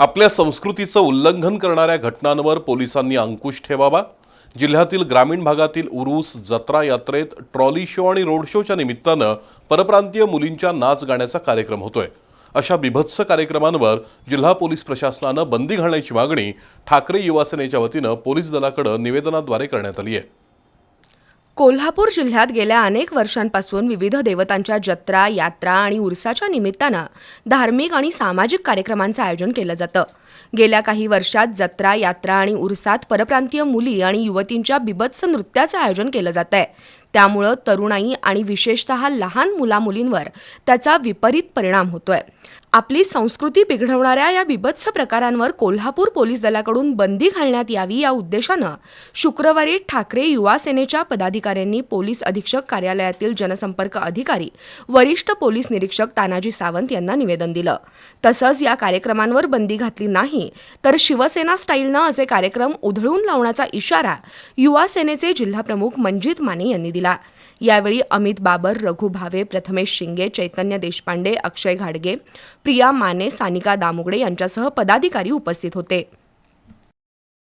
आपल्या संस्कृतीचं उल्लंघन करणाऱ्या घटनांवर पोलिसांनी अंकुश ठेवावा. जिल्ह्यातील ग्रामीण भागातील उरूस जत्रा यात्रेत ट्रॉली शो आणि रोड शोच्या निमित्तानं परप्रांतीय मुलींच्या नाच गाण्याचा कार्यक्रम होतोय. अशा बिभत्स कार्यक्रमांवर जिल्हा पोलीस प्रशासनानं बंदी घालण्याची मागणी ठाकरे युवासेनेच्या वतीनं पोलीस दलाकडे निवेदनाद्वारे करण्यात आली आहे कोल्हापूर जिल्ह्यात गेल्या अनेक वर्षांपासून विविध देवतांच्या जत्रा यात्रा आणि उरसाच्या निमित्तानं धार्मिक आणि सामाजिक कार्यक्रमांचं आयोजन केलं जातं. गेल्या काही वर्षात जत्रा यात्रा आणि उरसात परप्रांतीय मुली आणि युवतींच्या बिबत्स नृत्याचं आयोजन केलं जात आहे त्यामुळं तरुणाई आणि विशेषतः लहान मुलामुलींवर त्याचा विपरीत परिणाम होतोय. आपली संस्कृती बिघडवणाऱ्या या बिभत्स प्रकारांवर कोल्हापूर पोलीस दलाकडून बंदी घालण्यात यावी या उद्देशानं शुक्रवारी ठाकरे युवा सेनेच्या पदाधिकाऱ्यांनी पोलीस अधीक्षक कार्यालयातील जनसंपर्क अधिकारी वरिष्ठ पोलीस निरीक्षक तानाजी सावंत यांना निवेदन दिलं. तसंच या कार्यक्रमांवर बंदी घातली नाही. तर शिवसेना स्टाईलनं असे कार्यक्रम उधळून लावण्याचा इशारा युवा सेनेचे जिल्हाप्रमुख मंजित माने यांनी दिला. यावेळी अमित बाबर रघु भावे प्रथमेश शिंगे चैतन्य देशपांडे अक्षय घाडगे प्रिया माने सानिका दामुगडे यांच्यासह पदाधिकारी उपस्थित होते.